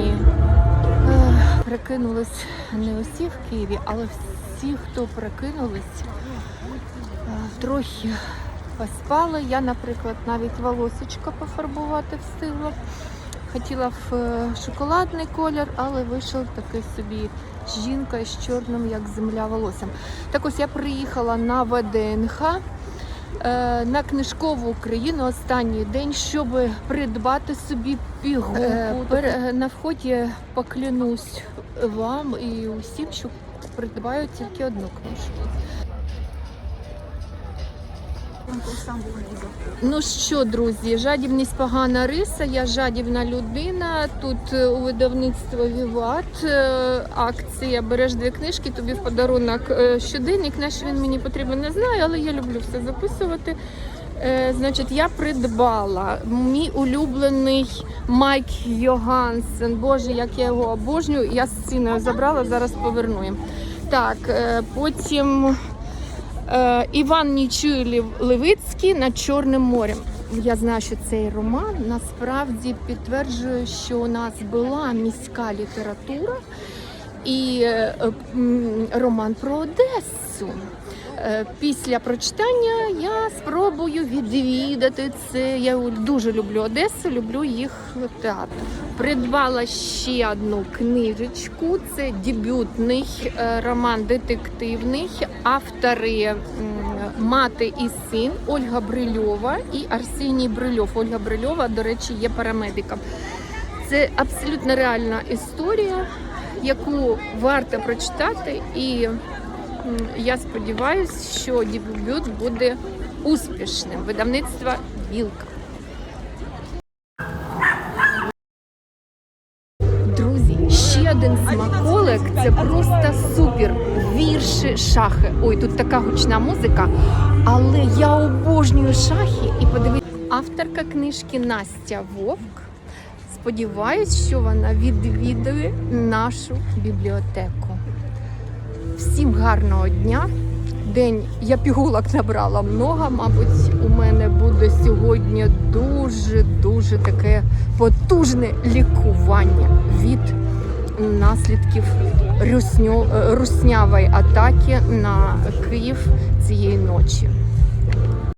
сьогодні е, прикинулись не усі в Києві, але всі, хто прикинулись, е, трохи поспали. Я, наприклад, навіть волосечко пофарбувати встигла. Хотіла в е, шоколадний колір, але вийшов такий собі жінка з чорним, як земля волоссям. Так ось я приїхала на ВДНХ на книжкову Україну останній день, щоб придбати собі пігулку. Е, на вході поклянусь вам і усім, що придбаю тільки одну книжку. Ну що, друзі, жадібність погана риса, я жадібна людина. Тут е, у видавництво Віват е, акція береш дві книжки, тобі в подарунок е, щоденник. Наш він мені потрібен, не знаю, але я люблю все записувати. Значить, я придбала мій улюблений Майк Йогансен. Боже, як я його обожнюю. Я з ціною забрала, зараз поверну їм. Так, потім Іван Нічуй Левицький над Чорним морем. Я знаю, що цей роман насправді підтверджує, що у нас була міська література і е, роман про Одесу. Е, Після прочитання я спробую відвідати це. Я дуже люблю Одесу, люблю їх театр. Придбала ще одну книжечку. Це дебютний е, роман детективний. Автори мати і син Ольга Брильова і Арсеній Брильов. Ольга Брильова, до речі, є парамедиком. Це абсолютно реальна історія, яку варто прочитати, і я сподіваюся, що дебют буде успішним. Видавництво Білка. Друзі, ще один смаколик це просто супер. Вірші, шахи. Ой, тут така гучна музика. Але я обожнюю шахи і подивіться. Авторка книжки Настя Вовк. Сподіваюсь, що вона відвідує нашу бібліотеку. Гарного дня. День я пігулок набрала много. Мабуть, у мене буде сьогодні дуже-дуже таке потужне лікування від наслідків русню, е, руснявої атаки на Київ цієї ночі.